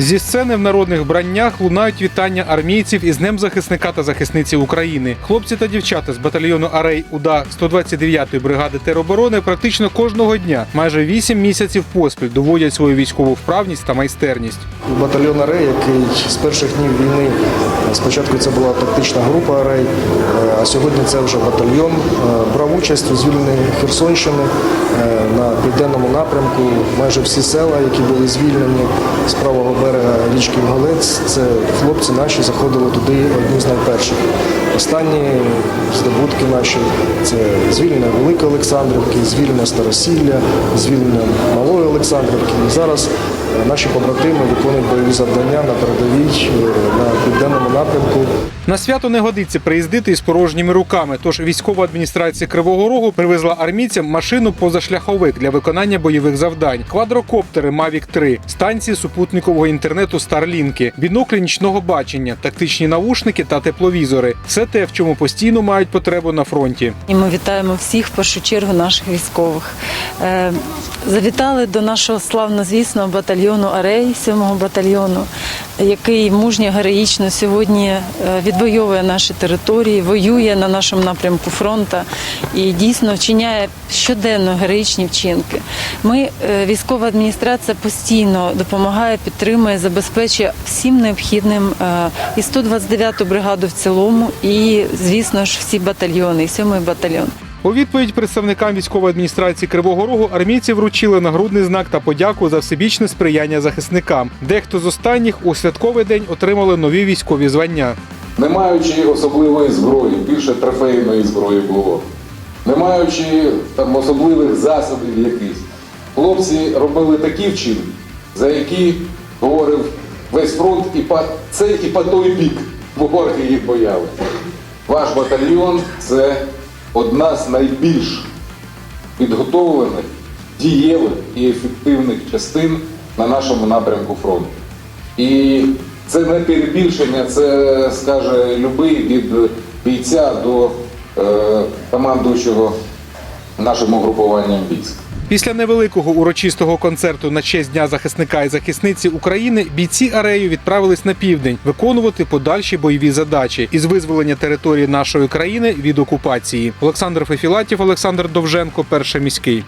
Зі сцени в народних вбраннях лунають вітання армійців із Днем захисника та захисниці України. Хлопці та дівчата з батальйону Арей УДА 129-ї бригади тероборони практично кожного дня, майже 8 місяців поспіль, доводять свою військову вправність та майстерність. Батальйон Арей, який з перших днів війни, спочатку це була тактична група Арей, е, а сьогодні це вже батальйон, е, брав участь у звільненні Херсонщини е, на південному напрямку. Майже всі села, які були звільнені з правого берега річки Галиць це хлопці наші заходили туди одні з найперших. Останні здобутки наші це звільнення Великої Олександрівки, звільнення Старосілля, звільнення Малої Олександрівки. І зараз наші побратими виконують бойові завдання на передовій е, на південному напрямку. На свято не годиться приїздити із порожніми руками. Тож військова адміністрація Кривого Рогу привезла армійцям машину позашляховик для виконання бойових завдань, квадрокоптери Mavic 3, станції супутникового інтернету Старлінки, біноклі нічного бачення, тактичні навушники та тепловізори все те, в чому постійно мають потребу на фронті. І ми вітаємо всіх, в першу чергу, наших військових. Е, Завітали до нашого славнозвісного батальйону Арей, 7-го батальйону, який мужньо героїчно сьогодні е, відвоює наші території, воює на нашому напрямку фронту і дійсно вчиняє щоденно героїчні вчинки. Ми, е, військова адміністрація, постійно допомагає, підтримує, забезпечує всім необхідним е, і 129-ту бригаду в цілому, і, звісно ж, всі батальйони, і 7-й батальйон. У відповідь представникам військової адміністрації Кривого Рогу армійці вручили нагрудний знак та подяку за всебічне сприяння захисникам. Дехто з останніх у святковий день отримали нові військові звання. не маючи особливої зброї, більше трофейної зброї було, не маючи там особливих засобів якихось, хлопці робили такі вчинки, за які говорив весь фронт, і по цей і по той бік вороги їх бояли. Ваш батальйон це одна з найбільш підготовлених, дієвих і ефективних частин на нашому напрямку фронту. І це не перебільшення, це скаже любий від бійця до е, командуючого нашим угрупуванням військ. Після невеликого урочистого концерту на честь Дня захисника і захисниці України бійці арею відправились на південь виконувати подальші бойові задачі із визволення території нашої країни від окупації. Олександр Фефілатів, Олександр Довженко, перший міський.